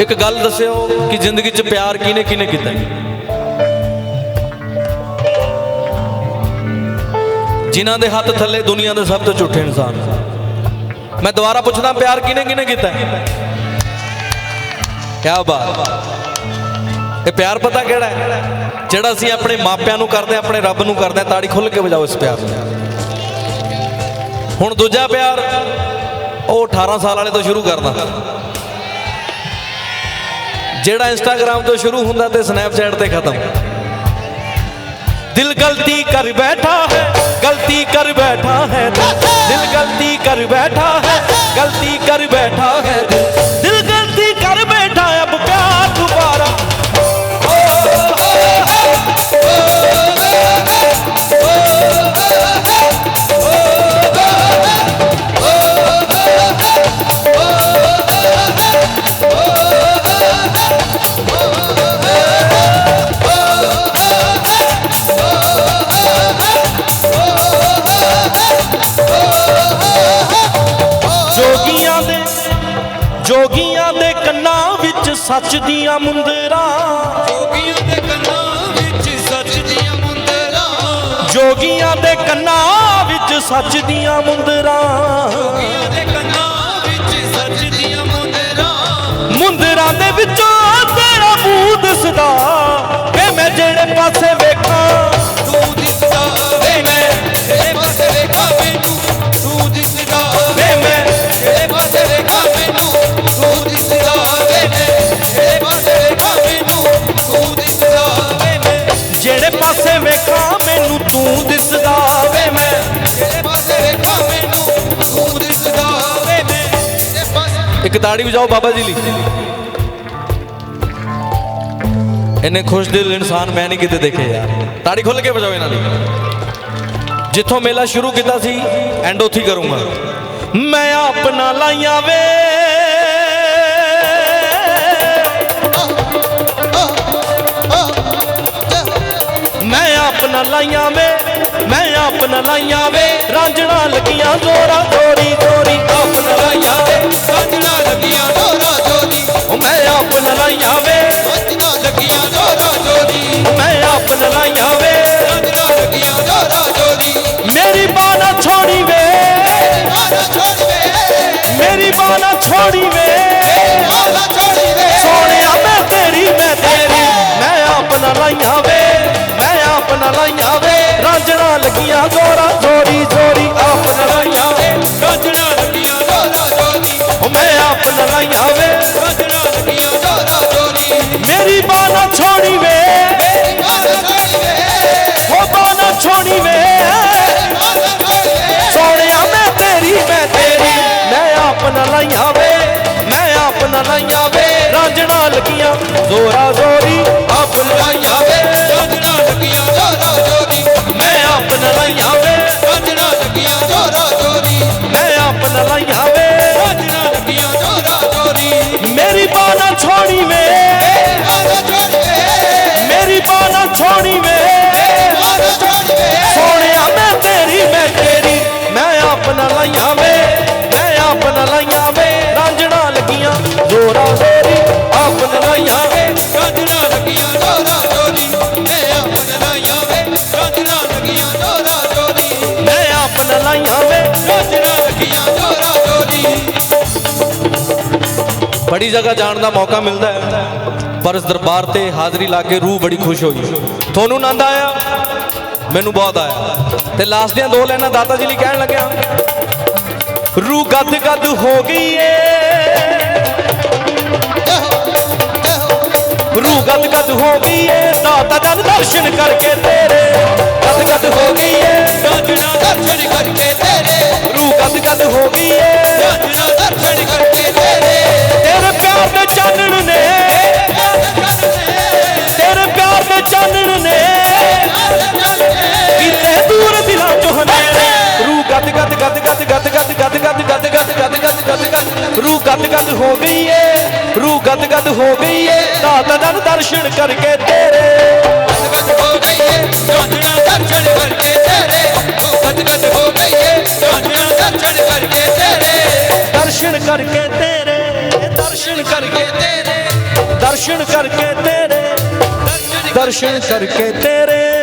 ਇੱਕ ਗੱਲ ਦੱਸਿਓ ਕਿ ਜ਼ਿੰਦਗੀ 'ਚ ਪਿਆਰ ਕਿਹਨੇ ਕਿਹਨੇ ਕੀਤਾ? ਹੈ? ਜਿਨ੍ਹਾਂ ਦੇ ਹੱਥ ਥੱਲੇ ਦੁਨੀਆ ਦੇ ਸਭ ਤੋਂ ਝੂਠੇ ਇਨਸਾਨ ਮੈਂ ਦੁਬਾਰਾ ਪੁੱਛਦਾ ਪਿਆਰ ਕਿਹਨੇ ਕਿਹਨੇ ਕੀਤਾ? ਹੈ? ਬਾਤ। ਇਹ ਪਿਆਰ ਪਤਾ ਕਿਹੜਾ ਹੈ? ਜਿਹੜਾ ਅਸੀਂ ਆਪਣੇ ਮਾਪਿਆਂ ਨੂੰ ਕਰਦੇ ਹਾਂ, ਆਪਣੇ ਰੱਬ ਨੂੰ ਕਰਦੇ ਹਾਂ, ਤਾੜੀ ਖੁੱਲ ਕੇ ਵਜਾਓ ਇਸ ਪਿਆਰ ਨੂੰ। ਹੁਣ ਦੂਜਾ ਪਿਆਰ ਉਹ 18 ਸਾਲ ਵਾਲੇ ਤੋਂ ਸ਼ੁਰੂ ਕਰਦਾ। ਜਿਹੜਾ ਇੰਸਟਾਗ੍ਰam ਤੋਂ ਸ਼ੁਰੂ ਹੁੰਦਾ ਤੇ ਸਨੈਪਚੈਟ ਤੇ ਖਤਮ। ਦਿਲ ਗਲਤੀ ਕਰ ਬੈਠਾ ਹੈ, ਗਲਤੀ ਕਰ ਬੈਠਾ ਹੈ। ਦਿਲ ਗਲਤੀ ਕਰ ਬੈਠਾ ਹੈ, ਗਲਤੀ ਕਰ ਬੈਠਾ ਹੈ। ਜੋਗੀਆਂ ਦੇ ਕੰਨਾਂ ਵਿੱਚ ਸੱਚ ਦੀਆਂ ਮੁੰਦਰਾਂ। ਜੋਗੀਆਂ ਦੇ ਕੰਨਾਂ ਵਿੱਚ ਸੱਚ ਦੀਆਂ ਮੁੰਦਰਾਂ। ਜੋਗੀਆਂ ਦੇ ਕੰਨਾਂ ਵਿੱਚ ਸੱਚ ਦੀਆਂ ਮੁੰਦਰਾਂ। ਪਾਸੇ ਵੇਖਾਂ, ਮੈਨੂੰ ਤੂੰ ਦਿਸਦਾ ਵੇ ਮੈਂ। ਜਿਹੜੇ ਪਾਸੇ ਵੇਖਾਂ ਮੈਨੂੰ ਤੂੰ ਦਿਸਦਾ ਵੇ ਮੈਂ ਇੱਕ ਤਾੜੀ ਵਜਾਓ ਬਾਬਾ ਜੀ ਲਈ। ਇੰਨੇ ਖੁਸ਼ ਦਿਲ ਇਨਸਾਨ ਮੈਂ ਨਹੀਂ ਕਿਤੇ ਦੇਖੇ ਯਾਰ। ਤਾੜੀ ਖੁੱਲ ਕੇ ਵਜਾਓ ਇਹਨਾਂ ਦੀ। ਜਿੱਥੋਂ ਮੇਲਾ ਸ਼ੁਰੂ ਕੀਤਾ ਸੀ ਐਂਡ ਉੱਥੇ ਕਰੂੰਗਾ। ਮੈਂ ਆਪਣਾ ਲਾਈਆਂ ਵੇ। ਨਾ ਲਾਈਆਂ ਵੇ, ਮੈਂ ਆਪ ਨਾ ਲਾਈਆਂ ਵੇ। ਰਾਂਝਣਾ ਲੱਗੀਆਂ ਜ਼ੋਰਾ ਥੋੜੀ ਥੋੜੀ ਆਪ ਨਾ ਲਾਈਆਂ ਵੇ। ਰਾਂਝਣਾ ਲੱਗੀਆਂ ਜ਼ੋਰਾ ਥੋੜੀ ਉਹ ਮੈਂ ਆਪ ਨਾ ਲਾਈਆਂ ਵੇ। ਰਾਂਝਣਾ ਲੱਗੀਆਂ ਜ਼ੋਰਾ ਥੋੜੀ ਮੈਂ ਆਪ ਨਾ ਲਾਈਆਂ ਵੇ। ਰਾਂਝਣਾ ਲੱਗੀਆਂ ਜ਼ੋਰਾ ਥੋੜੀ ਮੇਰੀ ਬਾਣਾ ਛੋੜੀ ਵੇ। ਮੇਰੀ ਬਾਣਾ ਛੋੜੀ ਵੇ। ਮੇਰੀ ਬਾਣਾ ਛੋੜੀ ਵੇ। ਸੋਹਣਿਆ ਮੈਂ ਤੇਰੀ ਮੈਂ ਤੇਰੀ। ਮੈਂ ਆਪ ਨਾ ਲਾਈਆਂ ਵੇ। ਮੈਂ ਲਾਈਆਂ ਵੇ। ਰਾਂਝਣਾ ਲੱਗੀਆਂ ਜ਼ੋਰਾ, ਜ਼ੋਰੀ ਜ਼ੋਰੀ ਆਪਣਾ ਲਾਈਆਂ ਵੇ। ਸਾਜਣਾ ਲੱਗੀਆਂ ਡੋਰਾ ਜੋਦੀ ਉਹ ਮੈਂ ਆਪਣਾ ਲਾਈਆਂ ਵੇ। ਸਾਜਣਾ ਲੱਗੀਆਂ ਡੋਰਾ ਜੋਦੀ ਮੇਰੀ ਬਾਹ ਨਾ ਛੋੜੀ ਵੇ। ਮਾਰਾ ਛੋੜੀ ਵੇ। ਉਹ ਬਾਹ ਨਾ ਛੋੜੀ ਵੇ। ਸੋਹਣਿਆ ਮੈਂ ਤੇਰੀ ਮੈਂ ਤੇਰੀ। ਮੈਂ ਆਪਣਾ ਲਾਈਆਂ ਵੇ। ਮੈਂ ਆਪਣਾ ਲਾਈਆਂ ਵੇ। ਰਾਂਝਣਾ ਲੱਗੀਆਂ ਜ਼ੋਰਾ, ਜ਼ੋਰੀ ਆਪਣਾ ਲਾਈਆਂ ਵੇ। ਬੜੀ ਜਗ੍ਹਾ ਜਾਣ ਦਾ ਮੌਕਾ ਮਿਲਦਾ ਹੈ, ਪਰ ਇਸ ਦਰਬਾਰ ਤੇ ਹਾਜ਼ਰੀ ਲਾ ਕੇ ਰੂਹ ਬੜੀ ਖੁਸ਼ ਹੋਈ। ਤੁਹਾਨੂੰ ਆਨੰਦ ਆਇਆ? ਮੈਨੂੰ ਬਹੁਤ ਆਇਆ। ਤੇ ਲਾਸਟ ਦੀਆਂ ਦੋ ਲਾਈਨਾਂ ਦਾਤਾ ਜੀ ਲਈ ਕਹਿਣ ਲੱਗਿਆ, ਰੂਹ ਗੱਦ ਗੱਦ ਹੋ ਗਈ ਏ। ਰੂਹ ਗੱਦ ਗੱਦ ਹੋ ਗਈ ਏ, ਦਾਤਾ ਜਨ ਦਰਸ਼ਨ ਕਰਕੇ ਤੇਰੇ। ਗੱਦ ਗੱਦ ਹੋ ਗਈ ਏ ਸਾਜਣਾ ਦਰਸ਼ਨ ਕਰਕੇ ਤੇਰੇ। ਰੂਹ ਗੱਦ ਗੱਦ ਹੋ ਗਈ ਏ ਗੱਦ ਗੱਦ ਗੱਦ ਗੱਦ ਗੱਦ ਗੱਦ ਗੱਦ ਗੱਦ ਗੱਦ ਗੱਦ ਗੱਦ ਗੱਦ ਗੱਦ ਗੱਦ ਰੂਹ ਗੱਦ ਗੱਦ ਹੋ ਗਈ ਏ ਰੂਹ ਗੱਦ ਗੱਦ ਹੋ ਗਈ ਏ ਦਾਤਾ ਜਨ ਦਰਸ਼ਨ ਕਰਕੇ ਤੇਰੇ ਗਦ ਹੋ ਗਈ ਏ ਸਾਜਣਾ ਦਰਸ਼ਨ ਕਰਕੇ ਤੇਰੇ ਉਹ ਗਦ ਗਦ ਹੋ ਗਈ ਏ ਸਾਜਣਾ ਦਰਸ਼ਨ ਕਰਕੇ ਤੇਰੇ ਦਰਸ਼ਨ ਕਰਕੇ ਤੇਰੇ ਦਰਸ਼ਨ ਕਰਕੇ ਕਰਕੇ ਤੇਰੇ ਦਰਸ਼ਨ ਕਰਕੇ ਤੇਰੇ ਦਰਸ਼ਨ ਕਰਕੇ ਤੇਰੇ